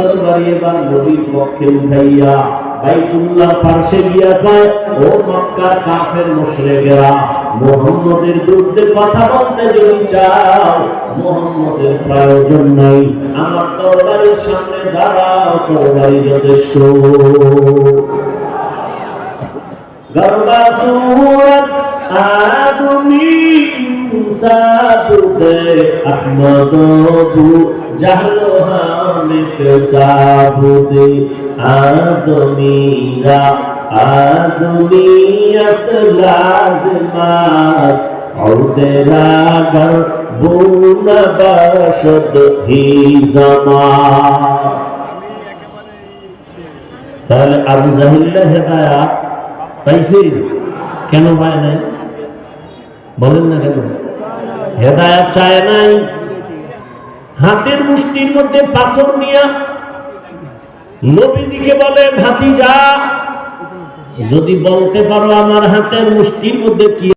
তরবারি এবার নবীর পক্ষে উঠাইয়া বাইতুল্লাহ পার্শ্বে গিয়া পায় ও মক্কার কাফের মুশরিকেরা, মুহাম্মদের বিরুদ্ধে কথা বলতে যদি চাও, মুহাম্মদের প্রয়োজন নাই। আমার তরবারির সামনে দাঁড়াও তরবারি যথেষ্ট। গর্বা সুরত আদমি সাবুদে আহমদ বু জাহলো মিশকাবুদে আদমিরা আদমিয়ত লাজমাত عذرا مربون জমা তাহলে আবু জাহিল্লা হেদায়াত পাইছি? কেন পায় নাই? বলেন না কেন? হেদায়াত চায় নাই? হাতের মুষ্টির মধ্যে পাথর নিয়া নবীজিকে বলে ভাতি যা যদি বলতে পারো আমার হাতের মুষ্টির মধ্যে কি